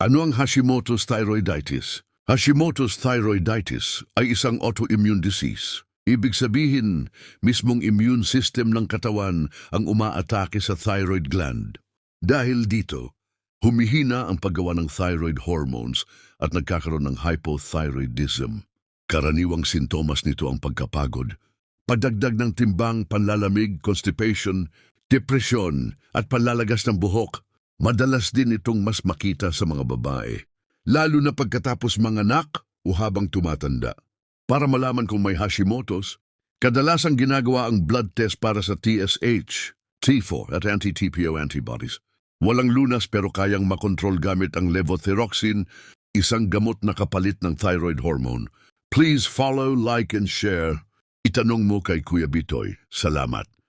Ano ang Hashimoto's thyroiditis? Hashimoto's thyroiditis ay isang autoimmune disease. Ibig sabihin, mismong immune system ng katawan ang umaatake sa thyroid gland. Dahil dito, humihina ang paggawa ng thyroid hormones at nagkakaroon ng hypothyroidism. Karaniwang sintomas nito ang pagkapagod, pagdagdag ng timbang, panlalamig, constipation, depresyon at panlalagas ng buhok. Madalas din itong mas makita sa mga babae, lalo na pagkatapos manganak o habang tumatanda. Para malaman kung may Hashimoto's, kadalasang ginagawa ang blood test para sa TSH, T4 at anti-TPO antibodies. Walang lunas pero kayang makontrol gamit ang levothyroxine, isang gamot na kapalit ng thyroid hormone. Please follow, like, and share. Itanong mo kay Kuya Bitoy. Salamat.